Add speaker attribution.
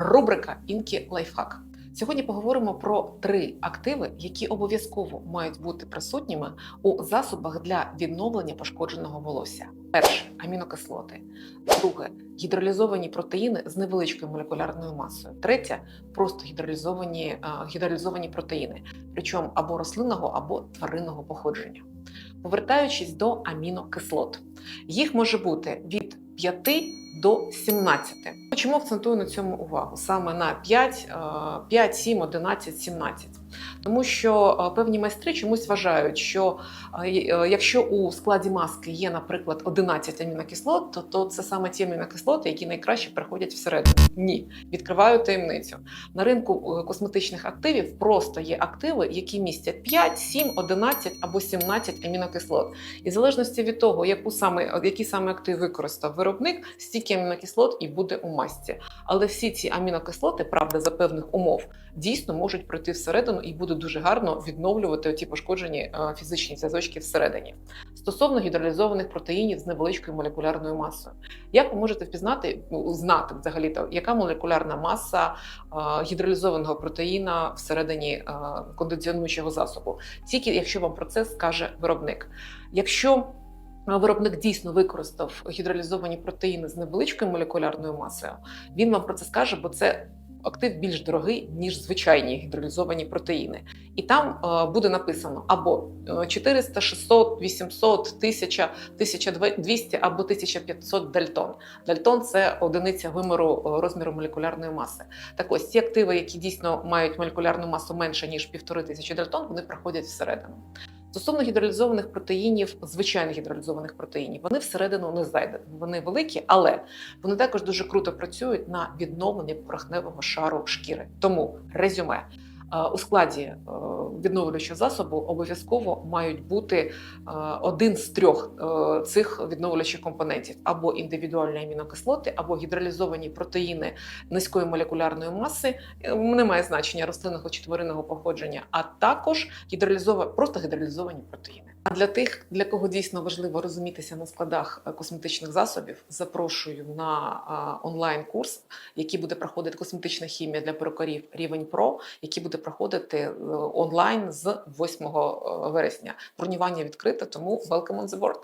Speaker 1: Рубрика Інкі Лайфхак. Сьогодні поговоримо про три активи, які обов'язково мають бути присутніми у засобах для відновлення пошкодженого волосся. Перше амінокислоти, друге гідролізовані протеїни з невеличкою молекулярною масою. Третє просто гідролізовані, а, гідролізовані протеїни, причому або рослинного, або тваринного походження. Повертаючись до амінокислот, їх може бути від 5 до 17. Чому акцентую на цьому увагу? Саме на 5, е, 5 7, 11, 17. Тому що е, певні майстри чомусь вважають, що е, е, якщо у складі маски є, наприклад, 11 амінокислот, то, то це саме ті амінокислоти, які найкраще приходять всередину. Ні, відкриваю таємницю. На ринку косметичних активів просто є активи, які містять 5, 7, 11 або 17 амінокислот. І в залежності від того, яку саме, які саме актив використав виробник, стільки амінокислот і буде у масці. Але всі ці амінокислоти, правда, за певних умов, дійсно можуть пройти всередину і буде дуже гарно відновлювати ті пошкоджені е, фізичні зв'язочки всередині. Стосовно гідролізованих протеїнів з невеличкою молекулярною масою, як ви можете впізнати, ну, знати взагалі, то яка молекулярна маса е, гідролізованого протеїна всередині е, кондиціонуючого засобу, тільки якщо вам про це скаже виробник. Якщо Виробник дійсно використав гідролізовані протеїни з невеличкою молекулярною масою. Він вам про це скаже, бо це актив більш дорогий, ніж звичайні гідролізовані протеїни. І там е, буде написано або е, 400, 600, 800, 1000, 1200 або 1500 дальтон. Дальтон це одиниця виміру е, розміру молекулярної маси. Так ось ці активи, які дійсно мають молекулярну масу менше ніж 1500 дальтон, вони проходять всередину. Стосовно гідролізованих протеїнів, звичайних гідролізованих протеїнів, вони всередину не зайдуть. Вони великі, але вони також дуже круто працюють на відновлення порохневого шару шкіри. Тому резюме. Е, У складі е, відновлюючого засобу обов'язково мають бути е, один з трьох цих відновлюючих компонентів: або індивідуальні амінокислоти, або гідролізовані протеїни низької молекулярної маси, немає значення рослинного чи тваринного походження, а також гідролізова, просто гідролізовані протеїни. А для тих, для кого дійсно важливо розумітися на складах е, косметичних засобів, запрошую на онлайн-курс, який буде проходити косметична хімія для перукарів рівень ПРО, який буде проходити е, онлайн з 8 вересня. Бронювання відкрите, тому welcome on the board!